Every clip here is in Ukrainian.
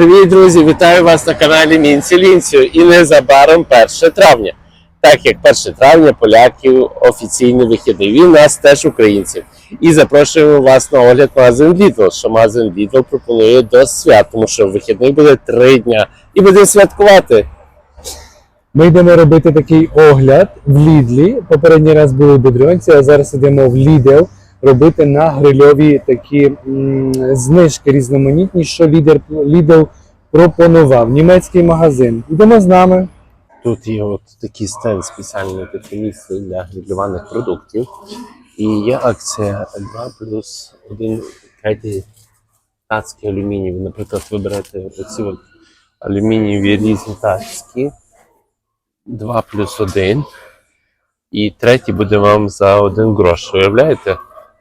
Привіт, друзі! Вітаю вас на каналі Мінці Лінцю. І незабаром 1 травня. Так як 1 травня поляків офіційний вихідний. Він нас теж українців. І запрошуємо вас на огляд магазин Lidl, що магазин Lidl пропонує до свят, тому що вихідний буде 3 дня. І будемо святкувати. Ми йдемо робити такий огляд в Лідлі. Попередній раз були в Бедрюнці, а зараз йдемо в Lidl робити на грильові такі знижки різноманітні, що лідер Lidl пропонував. Німецький магазин. Йдемо з нами. Тут є от такий стенд спеціальне таке місце для грилюваних продуктів. І є акція 2 плюс 1 третій тацькі алюмінієві. Наприклад, ви берете оці от алюмінієві різні тацькі. 2 плюс 1. І третій буде вам за 1 грош. Уявляєте?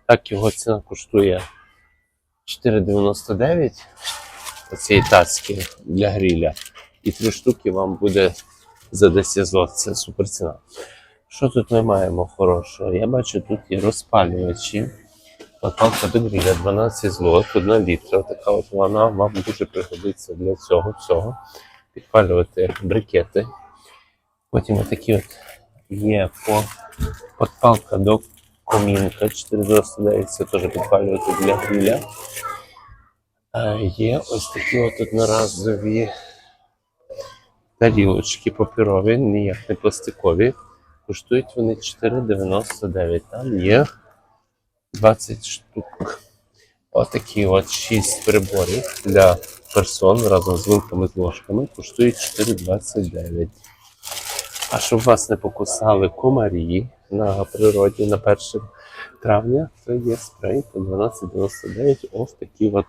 Так його ціна коштує 4,99 оцієї тацькі для гриля. І три штуки вам буде за 10 злот. Це супер ціна. Що тут ми маємо хорошого? Я бачу, тут є розпалювачі. Палка до гриля 12 злот, 1 літра. Така от вона вам дуже пригодиться для цього всього. Підпалювати брикети. Потім отакі от є по подпалка до комінка 4,99. Це теж підпалювати для гриля. Є ось такі от одноразові тарілочки паперові, ніяк не пластикові. Коштують вони 4,99. Там є 20 штук. Отакі от 6 приборів для персон разом з вилками з ложками коштують 4,29. А щоб вас не покусали комарі на природі на 1 травня, то є спрей по 12,99. Ось такі от.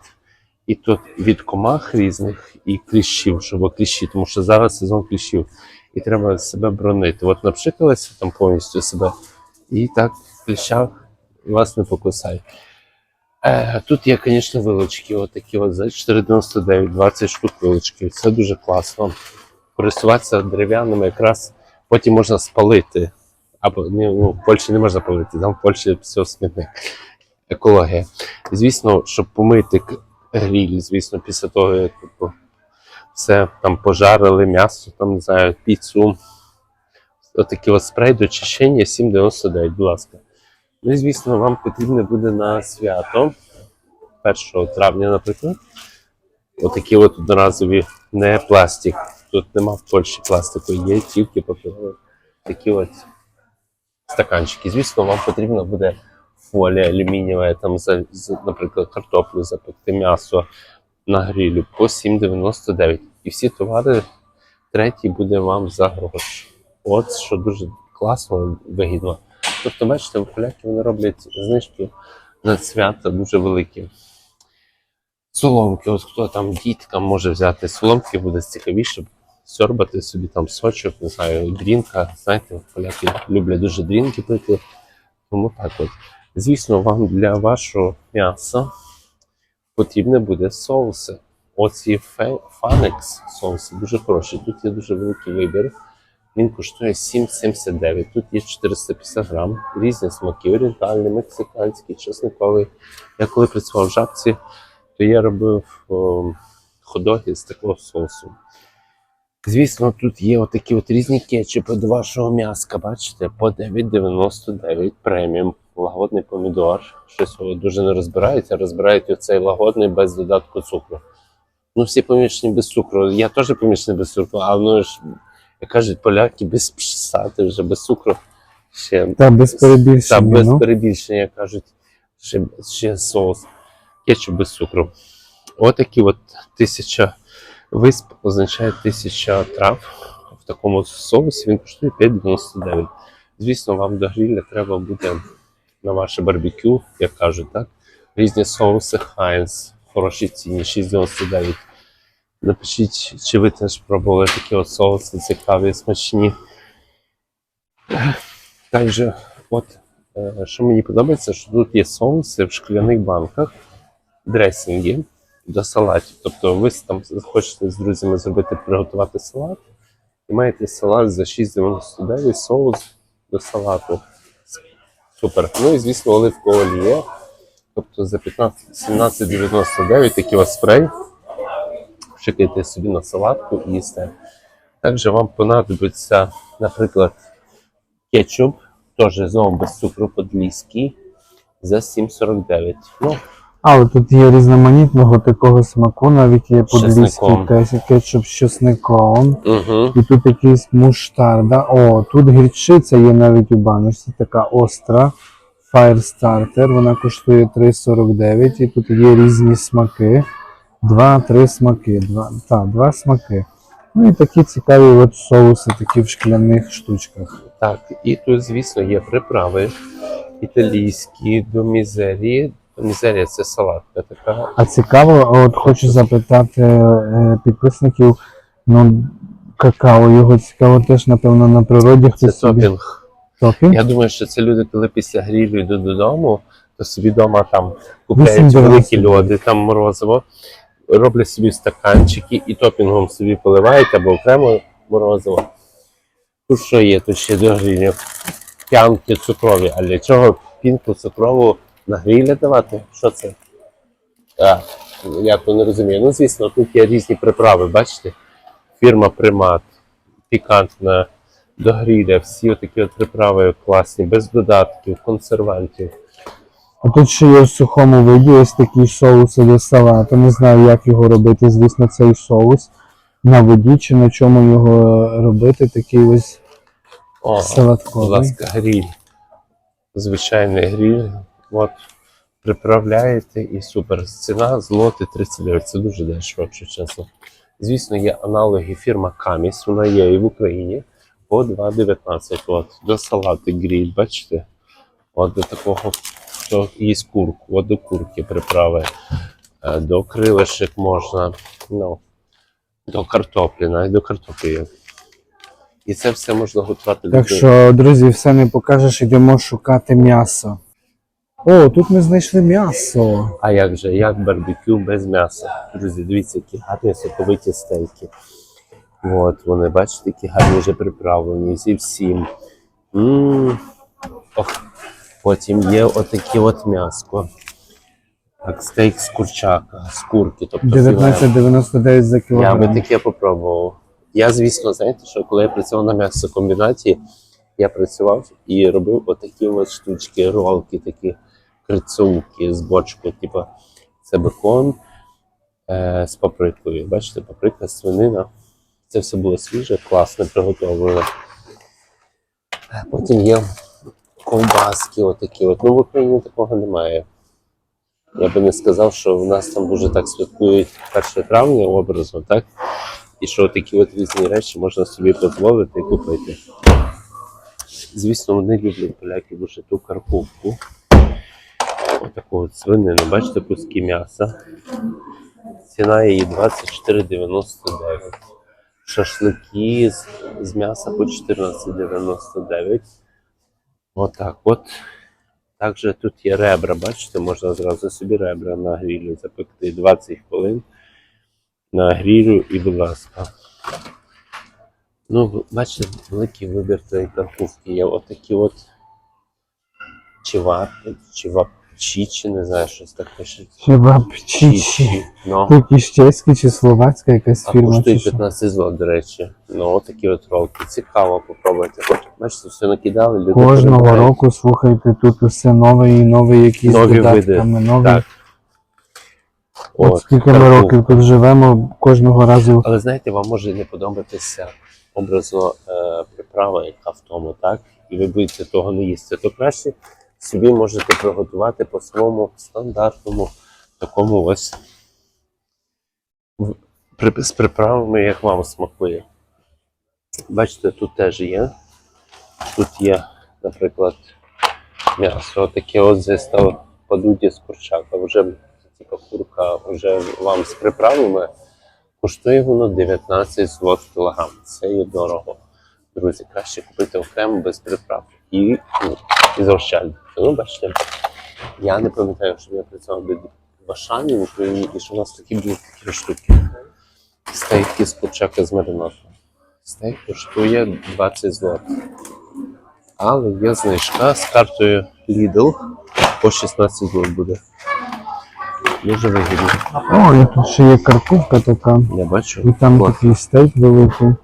І тут від комах різних і кліщів, щоб кліщі, тому що зараз сезон кліщів, і треба себе бронити. От напшикалися там повністю себе, і так кліща вас не покусає. Е, тут є, звісно, вилочки, отакі от за 4,99, 20 штук вилочки. Це дуже класно. Користуватися дерев'яними якраз потім можна спалити. Ні, ну, в Польщі не можна палити, там в Польщі все смітник. Екологія. Звісно, щоб помити гріль, звісно, після того, як все там пожарили, м'ясо, там, не знаю, піцу. Отакий от спрей до очищення 7,99, будь ласка. Ну і звісно, вам потрібно буде на свято 1 травня, наприклад. Отакі от одноразові не пластик. Тут нема в Польщі пластику, є тільки паперові такі от стаканчики. Звісно, вам потрібно буде фолія алюмінієва, там, за, наприклад, картоплю запекти, м'ясо на грилю по 7,99. І всі товари третій буде вам за грош. От що дуже класно, вигідно. Тобто, бачите, поляки вони роблять знижки на свята дуже великі. Соломки, от хто там діткам може взяти соломки, буде цікавіше сьорбати собі там сочок, не знаю, дрінка. Знаєте, поляки люблять дуже дрінки пити. Тому так от. Звісно, вам для вашого м'яса потрібне буде соуси. Оці Фанекс соуси дуже хороші. Тут є дуже великий вибір. Він коштує 7,79. Тут є 450 грам, різні смаки, орієнтальний, мексиканський, чесниковий. Я коли працював в жабці, то я робив о, ходоги з такого соусу. Звісно, тут є отакі от різні кетчупи до вашого м'яска, бачите, по 9,99 преміум. Лагодний помідор. Щось дуже не розбирають, а розбирають оцей лагодний без додатку цукру. Ну, всі помічені без цукру. Я теж помічений без цукру, а воно ж, як кажуть поляки, без псати вже без цукру. Ще Та без та перебільшення. без ну. перебільшення, як кажуть, ще, ще соус. Кетчуп без цукру. Отакі от тисяча висп означає тисяча трав. В такому соусі він коштує 5,99. Звісно, вам до гріля треба буде на ваше барбекю, як кажуть, так? Різні соуси Heinz, хороші ціні, 6,99. Напишіть, чи ви теж пробували такі от соуси цікаві, смачні. Також, от, е, що мені подобається, що тут є соуси в шкляних банках, дресінги до салатів. Тобто ви там хочете з друзями зробити, приготувати салат, і маєте салат за 6,99 соус до салату. Супер. Ну і звісно, оливкова олія. Тобто за 17,99 такий ось спрей. пшикайте собі на салатку і їсте. Також вам понадобиться, наприклад, кетчуп, теж знову без цукру подліський за 7,49. Ну, Але тут є різноманітного такого смаку, навіть є подвійський чесником. кетчуп з чесником. угу. І тут якийсь муштарда. О, тут гірчиця є навіть у баночці, така остра. Firestarter, вона коштує 3,49 і тут є різні смаки. Два-три смаки. Два, та, два смаки. Ну і такі цікаві от соуси, такі в шкляних штучках. Так, і тут, звісно, є приправи італійські до мізерії. Мізерія це салатка така. А цікаво, от хочу запитати е, підписників, ну, какао, його цікаво теж, напевно, на природі Це хтось собі топінг. топінг. Я думаю, що це люди, коли після грілю йдуть додому, то собі вдома там купляють великі льоди, там морозиво, роблять собі стаканчики і топінгом собі поливають або окремо морозиво. Тут що є? Тут ще до грілю. П'янки цукрові. А для чого пінку цукрову на грілі давати? Що це? А, я то не розумію. Ну, звісно, тут є різні приправи, бачите? Фірма Примат, пікантна, до гріля, всі такі от приправи класні, без додатків, консервантів. А тут ще є в сухому виді ось такий соус до салату. Не знаю, як його робити. Звісно, цей соус на воді чи на чому його робити. Такий ось О, будь ласка, гріль. Звичайний гріль. От, приправляєте і супер. Ціна злоти 39. Це дуже дешево, якщо чесно. Звісно, є аналоги фірма Каміс, вона є і в Україні по 2,19. От, до салати гріль, бачите? От до такого, то є курку, от до курки приправи, Е, до крилишек можна, ну, до картоплі, навіть до картоплі. І це все можна готувати Так що, друзі, все не покажеш, йдемо шукати м'ясо. О, тут ми знайшли м'ясо. А як же, як барбекю без м'яса? Друзі, дивіться, які гарні соковиті стейки. От вони, бачите, які гарні вже приправлені зі всім. м Ох. Потім є отакі от м'яско. Так, стейк з курчака, з курки, тобто 19,99 за Я би таке попробував. Я, звісно, знаєте, що коли я працював на м'ясокомбінаті, я працював і робив отакі от штучки, ролки, такі крицулки з бочку. Типу, це бекон е, з паприкою. Бачите, паприка, свинина. Це все було свіже, класно приготовлено. Потім є ковбаски, отакі. От. Ну, в Україні такого немає. Я би не сказав, що в нас там дуже так святкують 1 травня образно, так? І що такі от різні речі можна собі дозволити і купити. Звісно, вони люблять поляки дуже ту карпувку. Отаку от свинину, бачите, куски м'яса. Ціна її 24,99. Шашлики з, з м'яса по 14,99. Отак от. Також тут є ребра, бачите, можна зразу собі ребра на грілі запекти 20 хвилин на грілю і, будь ласка. Ну, бачите, великий вибір тієї картопки. Є отакі от чивап, чивапчі, чи не знаю, щось так пише. Чебапчичі. Ну, Це якісь чеські чи словацька якась а фірма. Чи коштує що? 15 злот, до речі. Ну, отакі от ролки. Цікаво попробуйте. От, Бачите, все накидали, люди Кожного перебирають. року, слухайте, тут усе нове і нове якісь Нові додатками. види. Нові. Так. От, От, скільки ми років тут живемо, кожного разу Але знаєте, вам може не подобатися образно е, приправа, яка в тому, так? І ви будете того не їсти, то краще собі можете приготувати по своєму стандартному такому ось з приправами, як вам смакує. Бачите, тут теж є. Тут є, наприклад, м'ясо, таке от зістав подуті з курчака. Вже типу, курка вже вам з приправами. Коштує воно 19 злот кілограм. Це є дорого. Друзі, краще купити окремо без приправ і, ну, і заощаджувати. Ну, бачите, я не пам'ятаю, що я працював до в Ашані в Україні, і що у нас такі були такі штуки. Стейки з курчака з маринадом. Стейк коштує 20 злот. Але є знижка з картою Lidl по 16 злот буде. Дуже вигідно. О, і тут ще є картопка така. Я бачу. І там О, такий стейк великий. І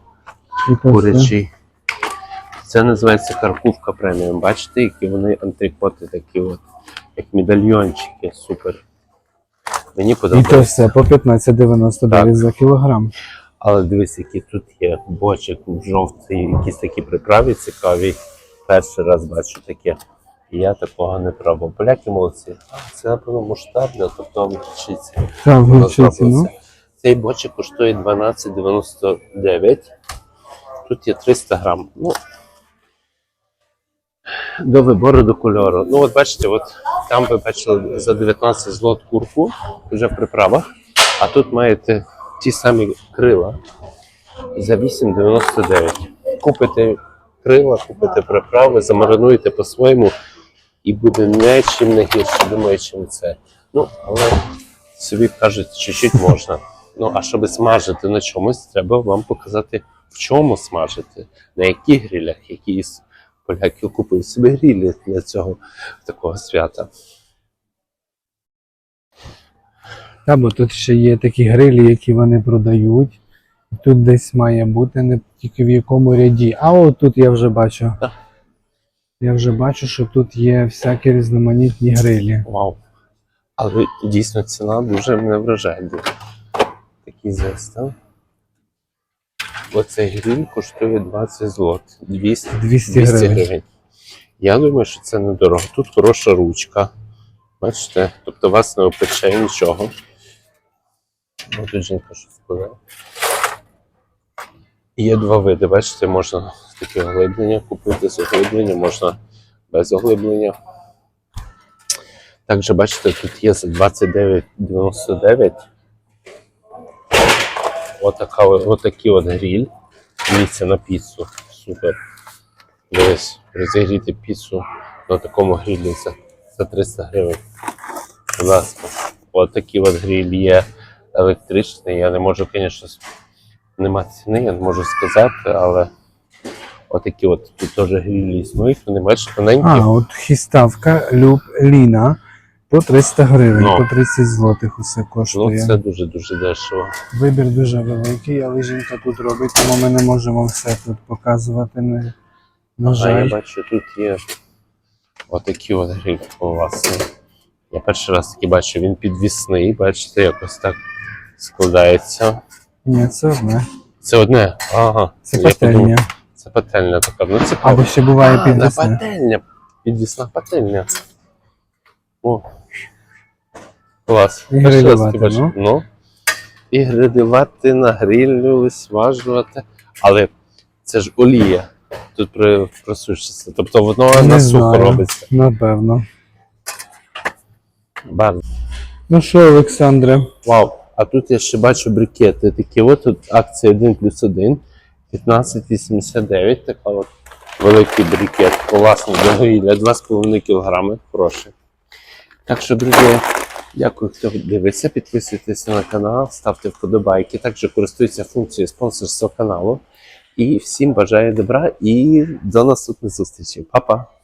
то все. курячий. Це називається каркувка преміум. Бачите, які вони антрикоти такі от, як медальйончики. Супер. Мені подобається. І то все по 15,99 Так. за кілограм. Але дивись, які тут є бочик в жовтий, якісь такі приправи цікаві. Перший раз бачу таке. І я такого не пробував. Поляки молодці. А, Це, напевно, муштардне, тобто вчиться. Так, гірчиці, ну. Цей бочик коштує 12,99. Тут є 300 грам. Ну, до вибору до кольору. Ну, от бачите, от там ви бачили за 19 злот курку вже в приправах, а тут маєте ті самі крила за 8,99. Купите крила, купите приправи, замаринуєте по-своєму і буде не чим не гірше, думаю, чим це. Ну, але собі кажуть, чуть-чуть можна. Ну, а щоб смажити на чомусь, треба вам показати, в чому смажити, на яких грилях, які поляки купують собі грилі для цього такого свята. Та, бо тут ще є такі грилі, які вони продають. Тут десь має бути не тільки в якому ряді. А от тут я вже бачу. Так. Я вже бачу, що тут є всякі різноманітні грилі. Вау. Але дійсно ціна дуже мене вражає. Такий зестав. Оцей гриль коштує 20 злот. 200, 200 200 гривень. гривень. Я думаю, що це недорого. Тут хороша ручка. Бачите? Тобто вас не опече нічого. О, тут жінка щось сказала. Є два види. Бачите, можна таке оглиблення купити з оглибленням, можна без оглиблення. Також бачите, тут є за 29,99. Отака, отакий от гріль. Дивіться на піцу. Супер. Дивись, розігріти піцу на такому грілі за, за 300 гривень. Будь ласка. Отакий от гріль є електричний. Я не можу, звісно, нема ціни, я не можу сказати, але отакі от тут теж грілі існують, вони бачите, тоненькі. А, от хіставка Люб Ліна по 300 гривень, Ну. по 30 злотих усе коштує. Ну, це дуже-дуже дешево. Вибір дуже великий, але жінка тут робить, тому ми не можемо все тут показувати. Не, на А я жаль. бачу, тут є отакі от гриль власне. Я перший раз таки бачу, він підвісний, бачите, якось так складається. Ні, це одне. Це одне. Ага. Це я подумав, пательня. Це пательня така. Ну цікаво. Або ще буває А, підвісне. пательня. Підвісна пательня. О. Клас. І грилювати, ну. Ну. І грилювати на грилю, смажувати. Але це ж олія. Тут при просушиться. Тобто воно Не на сухо знаю. робиться. Напевно. Бар. Ну що, Олександре, Вау. А тут я ще бачу брикети. Такі от тут акція 1 плюс 1. 15,89. Така от великий брикет. Класний для 2,5 кг. Хороший. Так що, друзі, дякую, хто дивиться. Підписуйтесь на канал, ставте вподобайки. Також користуйтеся функцією спонсорства каналу. І всім бажаю добра і до наступних зустрічей. Па-па!